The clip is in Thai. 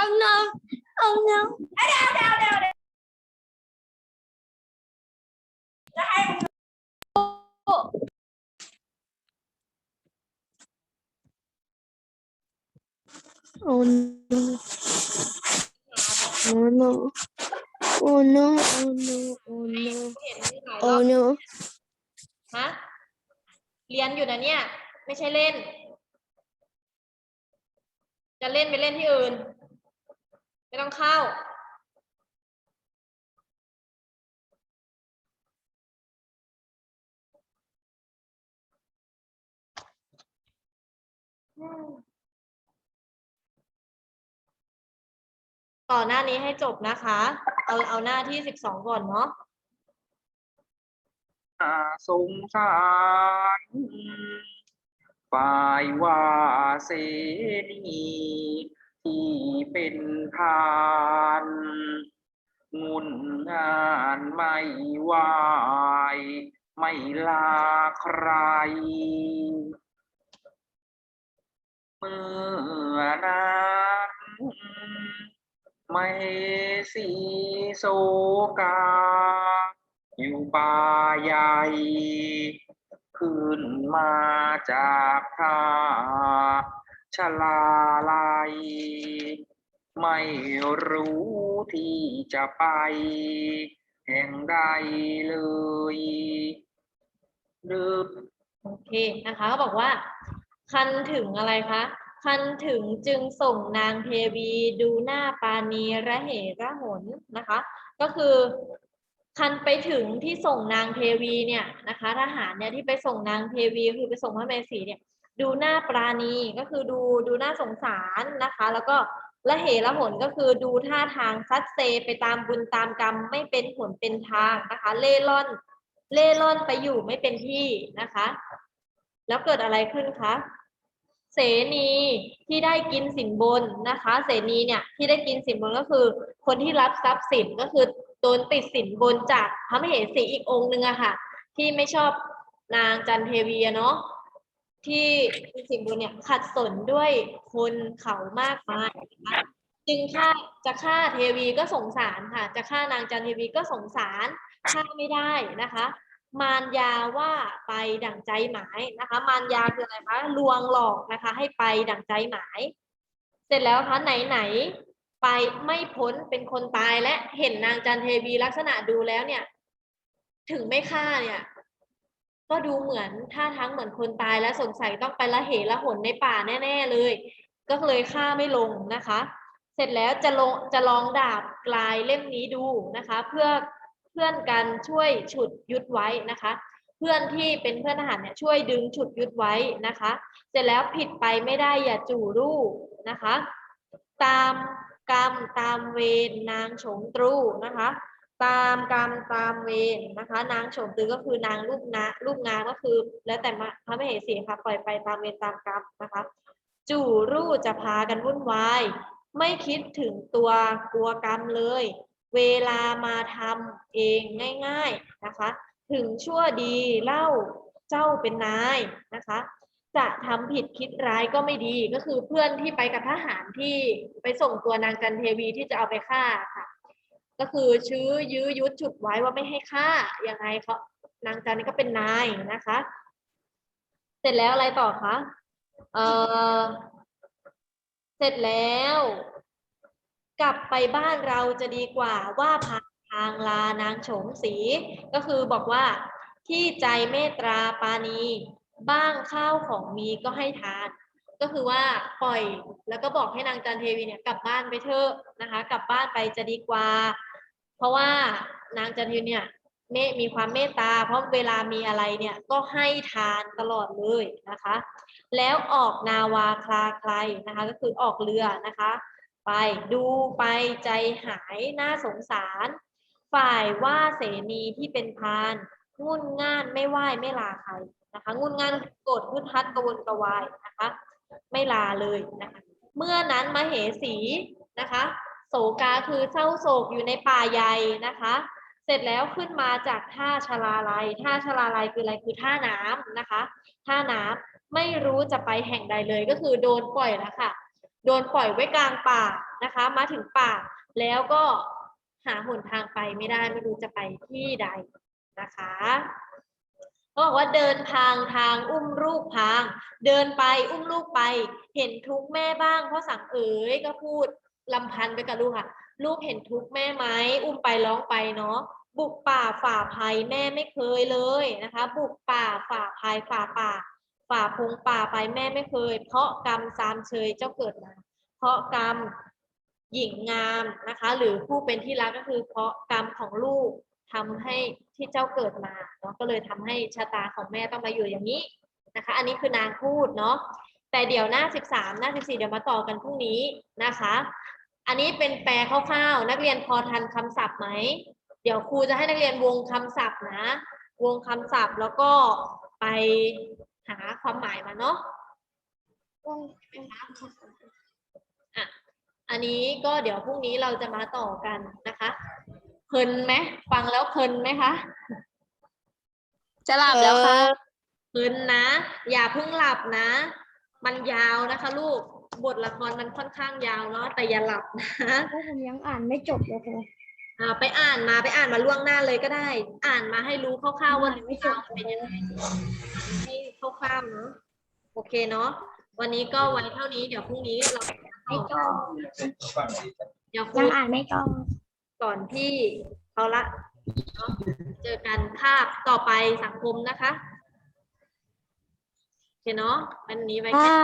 Oh no! Oh no! โอ้ no oh no oh no oh no oh no เห็นหลายรอ oh บ no ฮะเรียนอยู่นะเนี่ย ไม่ใช่เล่น จะเล่นไปเล่นที่อื่น ไม่ต้องเข้า ต่อหน้านี้ให้จบนะคะ เอาเอาหน้าที่สิบสองก่อนเนาะสงสาร ฝ่ายว่าเสนีที่เป็นทานงุนงานไม่ไหวไม่ลาใคร เมื่อนั้นไม่สีโซกา อยู่ป่าใหญ่ ขึ้นมาจากท่าชลาลัย ไม่รู้ที่จะไป แห่งใดเลยลืมโอเคนะคะเขาบอกว่า คันถึงอะไรคะคันถึงจึงส่งนางเทวีดูหน้าปานีระเหระหนนะคะ ก็คือ คันไปถึงที่ส่งนางเทวีเนี่ยนะคะทหารเนี่ยที่ไปส่งนางเทวีคือไปส่งพระเมสีเนี่ยดูหน้าปราณีก็คือดูดูหน้าสงสารนะคะ แล้วก็ละเหระหนก็คือดูท่าทางซัดเซไปตามบุญตามกรรมไม่เป็นผลเป็นทางนะคะ เล่ร่อน เล่ร่อนไปอยู่ไม่เป็นที่นะคะ แล้วเกิดอะไรขึ้นคะ เสนีที่ได้กินสินบนนะคะ เสนีเนี่ยที่ได้กินสินบนก็คือ คนที่รับทรัพย์สินก็คือโดนติดสินบนจากพระมเหสีอีกองค์หนึ่งอะค่ะ ที่ไม่ชอบนางจันเทวีเนาะที่มีสินบนเนี่ยขัดสนด้วยคนเขามากมายนะคะจึงฆ่าจะฆ่าเทวีก็สงสารค่ะ จะฆ่านางจันเทวีก็สงสารฆ่าไม่ได้นะคะ มารยาว่าไปดั่งใจหมายนะคะ มารยาคืออะไรคะลวงหลอกนะคะ ให้ไปดั่งใจหมาย เสร็จแล้วคะไหนไหนไปไม่พ้นเป็นคนตายและเห็นนางจันเทวีลักษณะดูแล้วเนี่ย ถึงไม่ฆ่าเนี่ย ก็ดูเหมือนท่าทางเหมือนคนตายและสงสัยต้องไปละเหละหนในป่าแน่ ๆเลย ก็เลยฆ่าไม่ลงนะคะ เสร็จแล้วจะลงจะลองดาบกลายเล่มนี้ดูนะคะ เพื่อ เพื่อนกันช่วยฉุดยุดไว้นะคะ เพื่อนที่เป็นเพื่อนทหารเนี่ยช่วยดึงฉุดยุดไว้นะคะ เสร็จแล้วผิดไปไม่ได้อย่าจู่รูนะคะ ตามกรรมตามเวรนางฉงตรูนะคะ ตามกรรมตามเวรนะคะ นางฉงตรูก็คือนางลูกนะลูกงามก็คือ แล้วแต่พระมเหสีค่ะปล่อยไปตามเวรตามกรรมนะคะ จู่รูจะพากันวุ่นวายไม่คิดถึงตัวกลัวกรรมเลย เวลามาทำเองง่าย ๆนะคะ ถึงชั่วดีเล่าเจ้าเป็นนายนะคะ จะทำผิดคิดร้ายก็ไม่ดีก็คือเพื่อนที่ไปกับทหารที่ไปส่งตัวนางจันเทวีที่จะเอาไปฆ่าค่ะ ก็คือชื้อยื้อยุดฉุดไว้ว่าไม่ให้ฆ่ายังไงเขานางจันนี่ก็เป็นนายนะคะ เสร็จแล้วอะไรต่อคะเออเสร็จแล้ว กลับไปบ้านเราจะดีกว่าว่าพาทางลานางโฉมสี ก็คือบอกว่าที่ใจเมตตาปานีบ้างข้าวของมีก็ให้ทาน ก็คือว่าปล่อยแล้วก็บอกให้นางจันเทวีเนี่ยกลับบ้านไปเถอะนะคะ กลับบ้านไปจะดีกว่า เพราะว่านางจันเทวีเนี่ยเมมีความเมตตา เพราะเวลามีอะไรเนี่ยก็ให้ทานตลอดเลยนะคะ แล้วออกนาวาคลาใครนะคะ ก็คือออกเรือนะคะ ไปดูไปใจหายน่าสงสาร ฝ่ายว่าเสนีที่เป็นพานงุ่นง่านไม่ไหวไม่ลาใครนะคะงุ่นง่านโกรธพืดพัดกวนกวายนะคะไม่ลาเลยนะคะเมื่อนั้นมาเหสีนะคะโศกาคือเศร้าโศกอยู่ในป่าใหญ่นะคะ เสร็จแล้วขึ้นมาจากท่าชลาลัยท่าชลาลัยคืออะไรคือท่าน้ำนะคะ ท่าน้ำไม่รู้จะไปแห่งใดเลยก็คือโดนปล่อยแล้วค่ะ โดนปล่อยไว้กลางป่านะคะ มาถึงป่าแล้วก็หาหนทางไปไม่ได้ไม่รู้จะไปที่ใดนะคะเขาบอกว่าเดินทางทางอุ้มลูกพาง เดินไปอุ้มลูกไป เห็นทุกแม่บ้างเพราะสั่งเอ๋ยก็พูดลำพันไปกับลูกค่ะ ลูกเห็นทุกแม่ไหมอุ้มไปร้องไปเนาะบุกป่าฝ่าภัยแม่ไม่เคยเลยนะคะ บุกป่าฝ่าภัยฝ่าป่า ฝ่าพงป่าไปแม่ไม่เคย เพราะกรรมสามเชยเจ้าเกิดมา เพราะกรรมหญิงงามนะคะ หรือผู้เป็นที่รักก็คือ เพราะกรรมของลูกทำให้ที่เจ้าเกิดมาเนาะก็เลยทำให้ชะตาของแม่ต้องมาอยู่อย่างนี้นะคะ อันนี้คือนางพูดเนาะแต่เดี๋ยวหน้า 13 หน้า 14 เดี๋ยวมาต่อกันพรุ่งนี้นะคะ อันนี้เป็นแปลคร่าวๆ นักเรียนพอทันคำศัพท์ไหม เดี๋ยวครูจะให้นักเรียนวงคำศัพท์นะ วงคำศัพท์แล้วก็ไปาความหมายมาเนาะอะอันนี้ก็เดี๋ยวพรุ่งนี้เราจะมาต่อกันนะคะเพลินไหมฟังแล้วเพลินไหมคะจะหลับแล้วค่ะเพลินนะ อย่าเพิ่งหลับนะ มันยาวนะคะ ลูกบทละครมันค่อนข้างยาวเนาะแต่อย่าหลับนะเพราะผมยังอ่านไม่จบเลยครูอ่าไปอ่านมาไปอ่านมาล่วงหน้าเลยก็ได้ อ่านมาให้รู้คร่าวๆว่าอ่านไม่จบเรื่องราวเป็นยังไงให้ คร่าวๆเนาะโอเคเนาะวันนี้ก็ไว้เท่านี้เดี๋ยวพรุ่งนี้เราไม่จบเดี๋ยวคยังอ่านไม่จบก่อนที่เขาละเนาะเจอกันคาบต่อไปสังคมนะคะโอเคเนาะวันนี้ไว้แค่